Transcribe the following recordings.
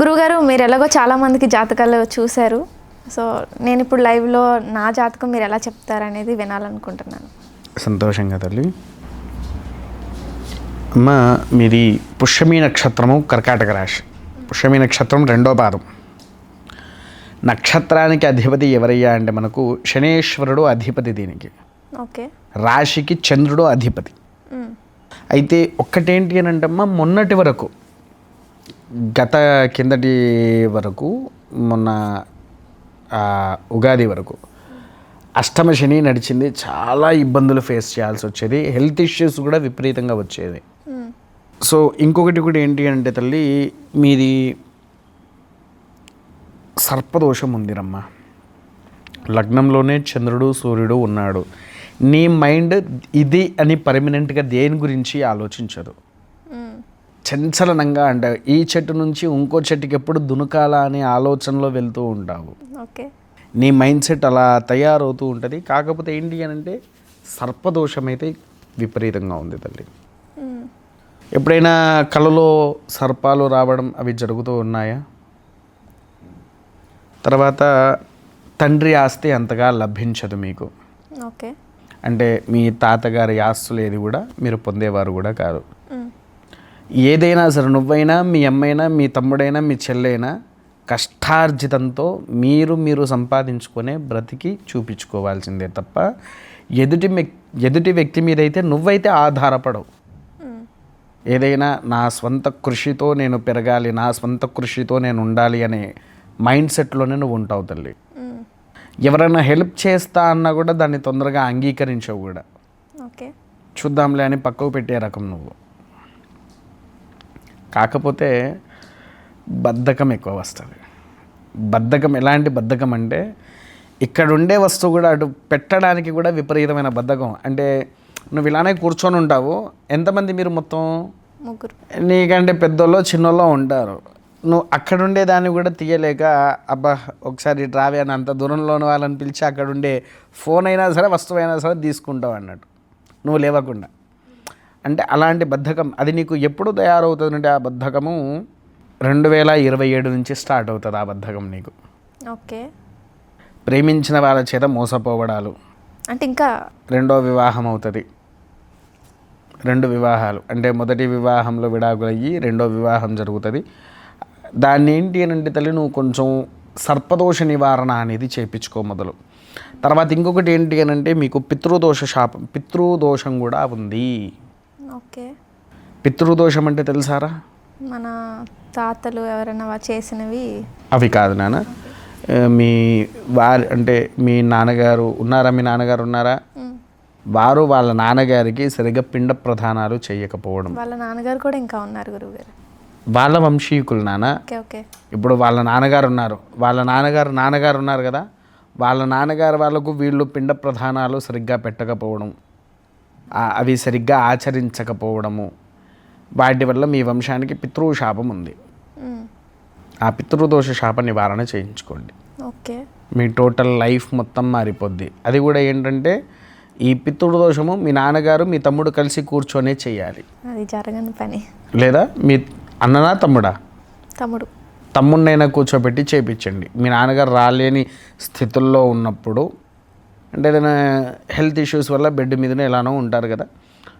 గురుగారు మీరు ఎలాగో చాలా మందికి జాతకాలు చూశారు. సో నేను ఇప్పుడు లైవ్లో నా జాతకం మీరు ఎలా చెప్తారనేది వినాలనుకుంటున్నాను. సంతోషంగా తల్లి. అమ్మ మీది పుష్యమి నక్షత్రము కర్కాటక రాశి. పుష్యమి నక్షత్రం రెండో పాదం. నక్షత్రానికి అధిపతి ఎవరయ్యా అంటే మనకు శనేశ్వరుడు అధిపతి దీనికి. ఓకే. రాశికి చంద్రుడు అధిపతి. అయితే ఒక్కటేంటి అని అంటే అమ్మ మొన్నటి వరకు గత కిందటి వరకు మొన్న ఉగాది వరకు అష్టమ శని నడిచింది. చాలా ఇబ్బందులు ఫేస్ చేయాల్సి వచ్చేది. హెల్త్ ఇష్యూస్ కూడా విపరీతంగా వచ్చేది. సో ఇంకొకటి కూడా ఏంటి అంటే తల్లి మీది సర్పదోషం ఉందిరమ్మ. లగ్నంలోనే చంద్రుడు సూర్యుడు ఉన్నాడు. నీ మైండ్ ఇది అని పర్మనెంట్గా దేని గురించి ఆలోచించదు. చంచలనంగా అంటే ఈ చెట్టు నుంచి ఇంకో చెట్టుకి ఎప్పుడు దునకాల అనే ఆలోచనలో వెళ్తూ ఉంటావు. ఓకే. నీ మైండ్ సెట్ అలా తయారవుతూ ఉంటుంది. కాకపోతే ఏంటి అని అంటే సర్పదోషం అయితే విపరీతంగా ఉంది తల్లి. ఎప్పుడైనా కలలో సర్పాలు రావడం అవి జరుగుతూ ఉన్నాయా? తర్వాత తండ్రి ఆస్తి అంతగా లభించదు మీకు. ఓకే. అంటే మీ తాతగారి ఆస్తులు ఏది కూడా మీరు పొందేవారు కూడా కాదు. ఏదైనా సరే నువ్వైనా మీ అమ్మైనా మీ తమ్ముడైనా మీ చెల్లైనా కష్టార్జితంతో మీరు మీరు సంపాదించుకునే బ్రతికి చూపించుకోవాల్సిందే తప్ప ఎదుటి ఎదుటి వ్యక్తి మీద అయితే నువ్వైతే ఆధారపడవు. ఏదైనా నా స్వంత కృషితో నేను పెరగాలి నా స్వంత కృషితో నేను ఉండాలి అనే మైండ్ సెట్లోనే నువ్వు ఉంటావు తల్లి. ఎవరైనా హెల్ప్ చేస్తా అన్నా కూడా దాన్ని తొందరగా అంగీకరించవు కూడా. ఓకే. చూద్దాంలే అని పక్కకు పెట్టే రకం నువ్వు. కాకపోతే బద్ధకం ఎక్కువ వస్తుంది. బద్ధకం ఎలాంటి బద్ధకం అంటే ఇక్కడ ఉండే వస్తువు కూడా అటు పెట్టడానికి కూడా విపరీతమైన బద్ధకం. అంటే నువ్వు ఇలానే కూర్చొని ఉంటావు ఎంతమంది మీరు మొత్తం? ముగ్గురు. నీకంటే పెద్దోళ్ళు చిన్నోళ్ళు ఉంటారు. నువ్వు అక్కడ ఉండే దాన్ని కూడా తీయలేక అబ్బా ఒకసారి రావే అని అంత దూరంలో ఉన్న వాళ్ళని పిలిచి అక్కడ ఉండే ఫోన్ అయినా సరే వస్తువు అయినా సరే తీసుకుంటావు అన్నట్టు. నువ్వు లేవకుండా. అంటే అలాంటి బద్ధకం అది నీకు ఎప్పుడు తయారవుతుందంటే ఆ బద్ధకము రెండు వేల ఇరవై ఏడు నుంచి స్టార్ట్ అవుతుంది ఆ బద్ధకం నీకు. ఓకే. ప్రేమించిన వాళ్ళ చేత మోసపోవడాలు. అంటే ఇంకా రెండో వివాహం అవుతుంది. రెండు వివాహాలు అంటే మొదటి వివాహంలో విడాకులు అయ్యి రెండో వివాహం జరుగుతుంది. దాన్ని ఏంటి అని అంటే తల్లి నువ్వు కొంచెం సర్పదోష నివారణ అనేది చేయించుకో మొదలు. తర్వాత ఇంకొకటి ఏంటి అని అంటే మీకు పితృదోష శాపం పితృదోషం కూడా ఉంది. ఓకే. పితృదోషం అంటే తెలుసారా? మన తాతలు ఎవరైనా చేసినవి? అవి కాదు నాన్న. మీ వారి అంటే మీ నాన్నగారు ఉన్నారా? మీ నాన్నగారు ఉన్నారా? వారు వాళ్ళ నాన్నగారికి సరిగ్గా పిండ ప్రధానాలు చేయకపోవడం. వాళ్ళ నాన్నగారు కూడా ఇంకా ఉన్నారు గురువుగారు. వాళ్ళ వంశీకులు నాన్న. ఇప్పుడు వాళ్ళ నాన్నగారు ఉన్నారు. వాళ్ళ నాన్నగారు నాన్నగారు ఉన్నారు కదా? వాళ్ళ నాన్నగారు వాళ్ళకు వీళ్ళు పిండ ప్రధానాలు సరిగ్గా పెట్టకపోవడం. అవి సరిగ్గా ఆచరించకపోవడము. వాటి వల్ల మీ వంశానికి పితృ శాపం ఉంది ఆ పితృదోష శాప నివారణ చేయించుకోండి. ఓకే. మీ టోటల్ లైఫ్ మొత్తం మారిపోద్ది. అది కూడా ఏంటంటే ఈ పితృదోషము మీ నాన్నగారు మీ తమ్ముడు కలిసి కూర్చొనే చేయాలి. అది జరగని పని. లేదా? మీ అన్ననా తమ్ముడా? తమ్ముడు. తమ్ముడినైనా కూర్చోబెట్టి చేపించండి. మీ నాన్నగారు రాలేని స్థితుల్లో ఉన్నప్పుడు అంటే ఏదైనా హెల్త్ ఇష్యూస్ వల్ల బెడ్ మీదనే ఎలానో ఉంటారు కదా.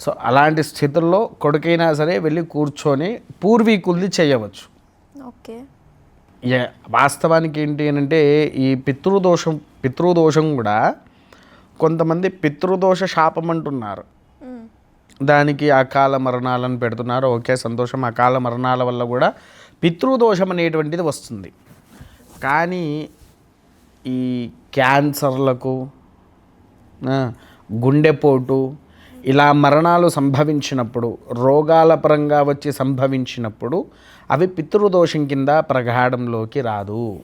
సో అలాంటి స్థితుల్లో కొడుకైనా సరే వెళ్ళి కూర్చొని పూర్వీకుల్ది చేయవచ్చు. ఓకే. వాస్తవానికి ఏంటి అని అంటే ఈ పితృదోషం పితృదోషం కూడా కొంతమంది పితృదోష శాపం అంటున్నారు. దానికి అకాల మరణాలను పెడుతున్నారు. ఓకే సంతోషం. అకాల మరణాల వల్ల కూడా పితృదోషం అనేటువంటిది వస్తుంది. కానీ ఈ క్యాన్సర్లకు గుండెపోటు ఇలా మరణాలు సంభవించినప్పుడు రోగాల పరంగా వచ్చి సంభవించినప్పుడు అవి పితృదోషం కింద ప్రగాఢంలోకి రాదు.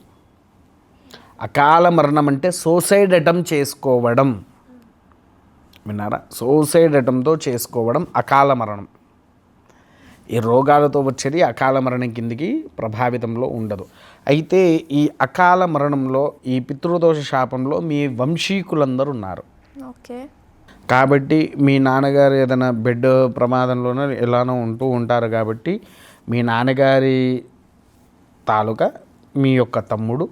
అకాల మరణం అంటే సూసైడ్ అటెంప్ట్ చేసుకోవడం. విన్నారా? సూసైడ్ అటెంప్ట్తో చేసుకోవడం అకాల మరణం. ఈ రోగాలతో వచ్చేది అకాల మరణం కిందికి ప్రభావితంలో ఉండదు. అయితే ఈ అకాల మరణంలో ఈ పితృదోష శాపంలో మీ వంశీకులందరూ ఉన్నారు ఓకే. కాబట్టి మీ నాన్నగారు ఏదైనా బెడ్ ప్రమాదంలోనో ఎలానో ఉంటూ ఉంటారు కాబట్టి మీ నాన్నగారి తాలూకా మీ యొక్క తమ్ముడు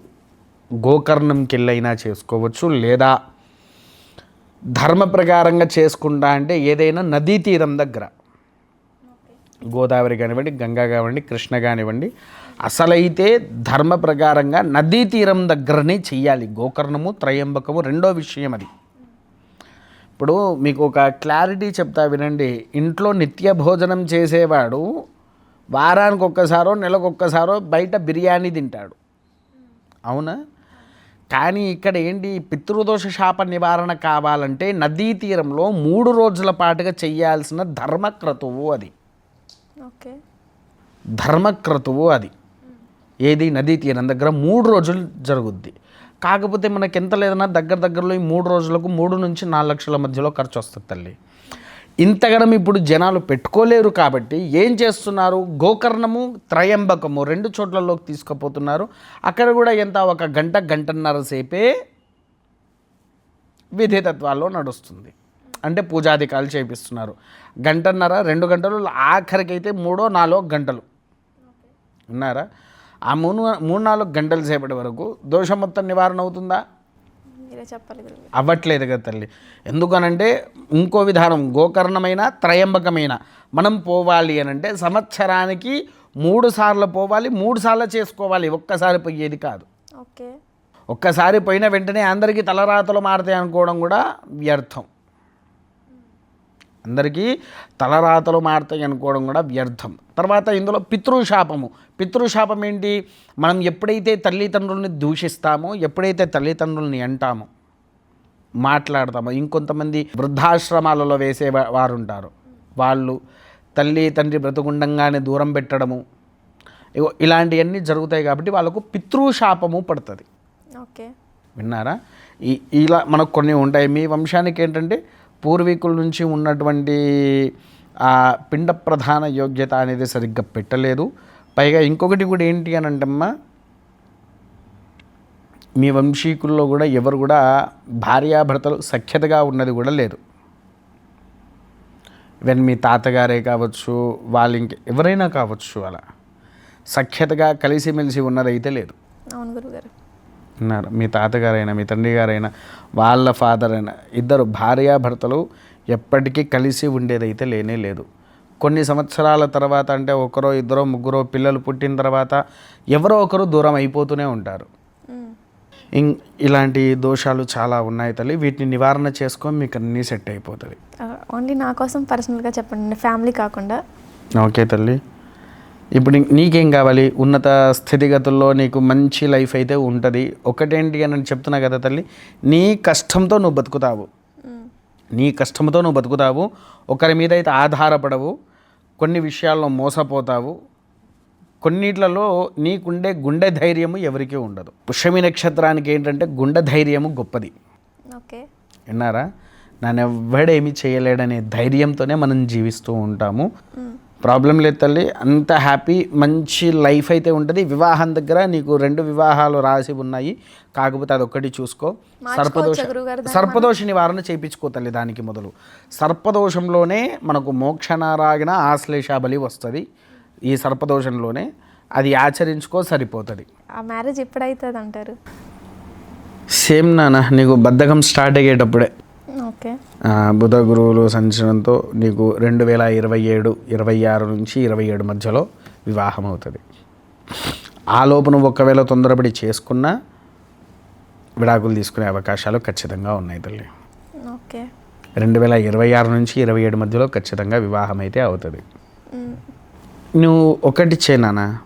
గోకర్ణంకి వెళ్ళైనా చేసుకోవచ్చు లేదా ధర్మ ప్రకారంగా చేసుకుంటా అంటే ఏదైనా నదీ తీరం దగ్గర. గోదావరి కానివ్వండి గంగా కానివ్వండి కృష్ణ కానివ్వండి అసలైతే ధర్మ ప్రకారంగా నదీ తీరం దగ్గరనే చెయ్యాలి. గోకర్ణము త్రయంబకము రెండో విషయం అది. ఇప్పుడు మీకు ఒక క్లారిటీ చెప్తా వినండి. ఇంట్లో నిత్య భోజనం చేసేవాడు వారానికి ఒక్కసారో నెలకు ఒక్కసారో బయట బిర్యానీ తింటాడు. అవునా? కానీ ఇక్కడ ఏంటి? పితృదోష శాప నివారణ కావాలంటే నదీ తీరంలో మూడు రోజుల పాటుగా చేయాల్సిన ధర్మక్రతువు అది. ఓకే. ధర్మక్రతువు అది. ఏది? నదీ తీరం దగ్గర మూడు రోజులు జరుగుద్ది. కాకపోతే మనకి ఎంత లేదన్నా దగ్గర దగ్గరలో ఈ మూడు రోజులకు మూడు నుంచి నాలుగు లక్షల మధ్యలో ఖర్చు వస్తుంది తల్లి. ఇంతగనం ఇప్పుడు జనాలు పెట్టుకోలేరు కాబట్టి ఏం చేస్తున్నారు? గోకర్ణము త్రయంబకము రెండు చోట్లలోకి తీసుకుపోతున్నారు. అక్కడ కూడా ఎంత? ఒక గంట గంటన్నర సేపే విధితత్వాల్లో నడుస్తుంది. అంటే పూజాధికారులు చేపిస్తున్నారు. గంటన్నర రెండు గంటలు ఆఖరికైతే మూడో నాలుగో గంటలు. ఉన్నారా? ఆ మూడు మూడు నాలుగు గంటల సేపటి వరకు దోషం మొత్తం నివారణ అవుతుందా? అవ్వట్లేదు కదా తల్లి. ఎందుకనంటే ఇంకో విధానం గోకర్ణమైన త్రయంబకమైన మనం పోవాలి అని అంటే సంవత్సరానికి మూడు సార్లు పోవాలి మూడు సార్లు చేసుకోవాలి. ఒక్కసారి పోయేది కాదు. ఓకే. ఒక్కసారి పోయిన వెంటనే అందరికీ తలరాతలు మారుతాయి అనుకోవడం కూడా వ్యర్థం. అందరికీ తలరాతలు మారుతాయి అనుకోవడం కూడా వ్యర్థం. తర్వాత ఇందులో పితృశాపము. పితృశాపం ఏంటి? మనం ఎప్పుడైతే తల్లిదండ్రుల్ని దూషిస్తామో ఎప్పుడైతే తల్లిదండ్రుల్ని అంటామో మాట్లాడతామో ఇంకొంతమంది వృద్ధాశ్రమాలలో వేసే వారు ఉంటారు వాళ్ళు తల్లి తండ్రి బ్రతుకుండంగానే దూరం పెట్టడము ఇలాంటివన్నీ జరుగుతాయి కాబట్టి వాళ్ళకు పితృశాపము పడుతుంది. ఓకే. విన్నారా? ఈ ఇలా మనకు కొన్ని ఉంటాయి. మీ వంశానికి ఏంటంటే పూర్వీకుల నుంచి ఉన్నటువంటి ఆ పిండ ప్రధాన యోగ్యత అనేది సరిగ్గా పెట్టలేదు. పైగా ఇంకొకటి కూడా ఏంటి అని అంటమ్మా మీ వంశీకుల్లో కూడా ఎవరు కూడా భార్యాభర్తలు సఖ్యతగా ఉన్నది కూడా లేదు. ఈవెన్ మీ తాతగారే కావచ్చు వాళ్ళు ఇంక ఎవరైనా కావచ్చు అలా సఖ్యతగా కలిసిమెలిసి ఉన్నదైతే లేదు. అవును గురుగారు. ఉన్నారు మీ తాతగారైనా మీ తండ్రి గారైనా వాళ్ళ ఫాదర్ అయినా ఇద్దరు భార్యాభర్తలు ఎప్పటికీ కలిసి ఉండేదైతే లేనే లేదు. కొన్ని సంవత్సరాల తర్వాత అంటే ఒకరో ఇద్దరో ముగ్గురో పిల్లలు పుట్టిన తర్వాత ఎవరో ఒకరు దూరం అయిపోతూనే ఉంటారు. ఇలాంటి దోషాలు చాలా ఉన్నాయి తల్లి. వీటిని నివారణ చేసుకొని మీకు అన్నీ సెట్ అయిపోతుంది. ఓన్లీ నా కోసం పర్సనల్గా చెప్పండి. ఫ్యామిలీ కాకుండా. ఓకే తల్లి. ఇప్పుడు నీకేం కావాలి? ఉన్నత స్థితిగతుల్లో నీకు మంచి లైఫ్ అయితే ఉంటుంది. ఒకటేంటి అని నేను చెప్తున్నా కదా తల్లి? నీ కష్టంతో నువ్వు బతుకుతావు. నీ కష్టంతో నువ్వు బతుకుతావు. ఒకరి మీద అయితే ఆధారపడవు. కొన్ని విషయాల్లో మోసపోతావు. కొన్నిట్లలో నీకుండే గుండె ధైర్యము ఎవరికీ ఉండదు. పుష్యమి నక్షత్రానికి ఏంటంటే గుండె ధైర్యము గొప్పది. ఓకే. విన్నారా? నన్ను ఎవ్వడేమీ చేయలేడనే ధైర్యంతోనే మనం జీవిస్తూ ఉంటాము. ప్రాబ్లం లేదు తల్లి. అంత హ్యాపీ మంచి లైఫ్ అయితే ఉంటుంది. వివాహం దగ్గర నీకు రెండు వివాహాలు రాసి ఉన్నాయి. కాకపోతే అదొక్కటి చూసుకో. సర్పదోష సర్పదోష నివారణ చేయించుకో తల్లి దానికి మొదలు. సర్పదోషంలోనే మనకు మోక్షనారాయణ ఆశ్లేష బలి వస్తుంది. ఈ సర్పదోషంలోనే అది ఆచరించుకో సరిపోతుంది. ఆ మ్యారేజ్ ఎప్పుడైతుంది అంటారు సేమ్ నాన్న నీకు బద్ధకం స్టార్ట్ అయ్యేటప్పుడే. బుధ గురువులు సంచలనంతో నీకు రెండు వేల ఇరవై ఏడు ఇరవై ఆరు నుంచి ఇరవై ఏడు మధ్యలో వివాహం అవుతుంది ఆ లోపు నువ్వు ఒకవేళ తొందరపడి చేసుకున్నా విడాకులు తీసుకునే అవకాశాలు ఖచ్చితంగా ఉన్నాయి తల్లి. ఓకే. రెండు వేల ఇరవై ఆరు నుంచి ఇరవై ఏడు మధ్యలో ఖచ్చితంగా వివాహం అయితే అవుతుంది. నువ్వు ఒకటి చేయనా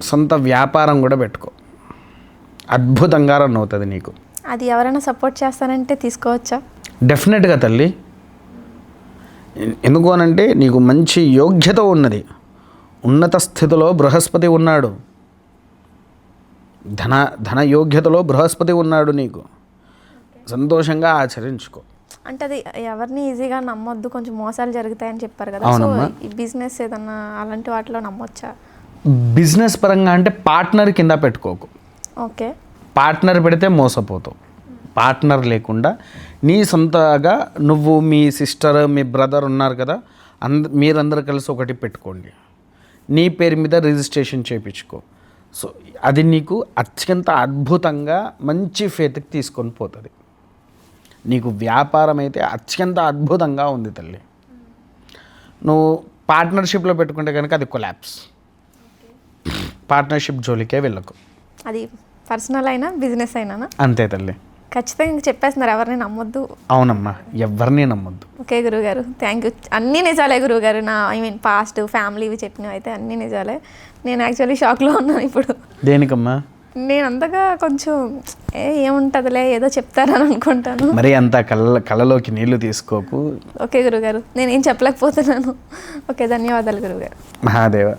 సొంత వ్యాపారం కూడా పెట్టుకో. అద్భుతంగా రన్ అవుతుంది నీకు. అది ఎవరైనా సపోర్ట్ చేస్తానంటే తీసుకోవచ్చా? డెఫినెట్గా తల్లి. ఎందుకు అనంటే నీకు మంచి యోగ్యత ఉన్నది. ఉన్నత స్థితిలో బృహస్పతి ఉన్నాడు. ధన ధన యోగ్యతలో బృహస్పతి ఉన్నాడు నీకు. సంతోషంగా ఆచరించుకో. అంటే అది ఎవరిని ఈజీగా నమ్మొద్దు కొంచెం మోసాలు జరుగుతాయని చెప్పారు కదా. సో. ఈ బిజినెస్ ఏదన్నా అలాంటి వాటిలో నమ్మొచ్చా? బిజినెస్ పరంగా అంటే పార్ట్నర్ కింద పెట్టుకోకు. ఓకే. పార్ట్నర్ పెడితే మోసపోతావు. పార్ట్నర్ లేకుండా నీ సొంతగా నువ్వు మీ సిస్టర్ మీ బ్రదర్ ఉన్నారు కదా అంద మీరందరూ కలిసి ఒకటి పెట్టుకోండి. నీ పేరు మీద రిజిస్ట్రేషన్ చేయించుకో. సో అది నీకు అత్యంత అద్భుతంగా మంచి ఫేత్కి తీసుకొని పోతుంది. నీకు వ్యాపారం అయితే అత్యంత అద్భుతంగా ఉంది తల్లి. నువ్వు పార్ట్నర్షిప్లో పెట్టుకుంటే కనుక అది కొలాప్స్. పార్ట్నర్షిప్ జోలికే వెళ్ళకు. అది పర్సనల్ అయినా బిజినెస్ అయినా అంతే తల్లి. ఖచ్చితంగా ఇంక చెప్పేస్తున్నారు ఎవరిని నమ్మొద్దు. అవునమ్మా ఎవరిని నమ్మొద్దు. ఓకే గురుగారు థ్యాంక్ యూ అన్నీ నిజాలే గురుగారు నా ఐ మీన్ పాస్ట్ ఫ్యామిలీ ఇవి చెప్పినవి అయితే అన్నీ నిజాలే. నేను యాక్చువల్లీ షాక్లో ఉన్నాను ఇప్పుడు. దేనికమ్మా? నేను అంతగా కొంచెం ఏ ఏముంటుందిలే ఏదో చెప్తారని అనుకుంటాను. మరి అంత కళ్ళ కళ్ళలోకి నీళ్ళు తీసుకోకు. ఓకే గురుగారు నేను ఏం చెప్పలేకపోతున్నాను. ఓకే ధన్యవాదాలు గురుగారు మహాదేవ.